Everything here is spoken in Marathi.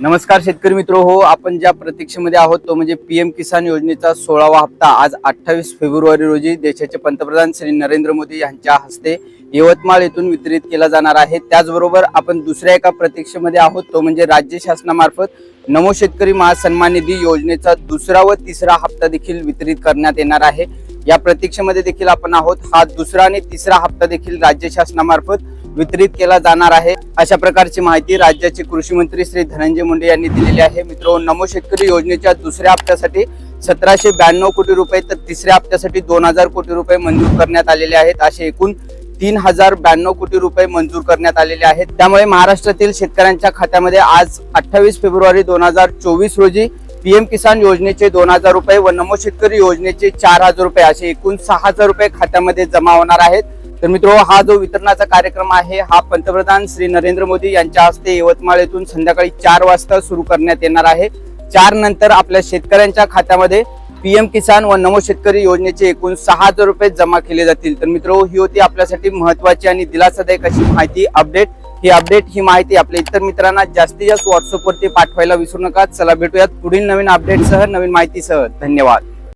नमस्कार शेतकरी मित्र हो आपण ज्या प्रतीक्षेमध्ये आहोत तो म्हणजे पीएम किसान योजनेचा सोळावा हप्ता आज अठ्ठावीस फेब्रुवारी रोजी देशाचे पंतप्रधान श्री नरेंद्र मोदी यांच्या हस्ते यवतमाळ येथून वितरित केला जाणार आहे. त्याचबरोबर आपण दुसऱ्या एका प्रतीक्षेमध्ये आहोत तो म्हणजे राज्य शासनामार्फत नमो शेतकरी महासन्मान निधी योजनेचा दुसरा व तिसरा हप्ता देखील वितरित करण्यात येणार आहे. या प्रतीक्षेमध्ये देखील आपण आहोत हा दुसरा आणि तिसरा हप्ता देखील राज्य शासनामार्फत वितरित केला जाणार आहे. अशा प्रकारची माहिती राज्याचे कृषी मंत्री श्री धनंजय मुंडे यांनी दिलेली आहे. मित्र नमो शेतकरी योजनेच्या दुसऱ्या हप्त्यासाठी सतराशे ब्याण्णव कोटी रुपये तर तिसऱ्या हप्त्यासाठी दोन हजार कोटी रुपये मंजूर करण्यात आलेले आहेत. असे एकूण तीन हजार ब्याण्णव कोटी रुपये मंजूर करण्यात आलेले आहेत. त्यामुळे महाराष्ट्रातील शेतकऱ्यांच्या खात्यामध्ये आज अठ्ठावीस फेब्रुवारी दोन हजार चोवीस रोजी पीएम किसान योजनेचे दोन हजार रुपये व नमो शेतकरी योजनेचे चार हजार रुपये असे एकूण सहा हजार रुपये खात्यामध्ये जमा होणार आहेत. तर मित्रो हा जो वितरणाचा कार्यक्रम आहे हा पंतप्रधान श्री नरेंद्र मोदी यांच्या हस्ते यवतमाळ येथून संध्याकाळी चार वाजता सुरू करण्यात येणार आहे. चार नंतर आपल्या शेतकऱ्यांच्या खात्यामध्ये पीएम किसान व नमो शेतकरी योजनेचे एकूण सहा हजार रुपये जमा केले जातील. तर मित्रो ही होती आपल्यासाठी महत्वाची आणि दिलासादायक अशी माहिती अपडेट. ही अपडेट ही माहिती आपल्या इतर मित्रांना जास्तीत जास्त व्हॉट्सअपवरती पाठवायला विसरू नका. चला भेटूयात पुढील नवीन अपडेटसह नवीन माहितीसह. धन्यवाद.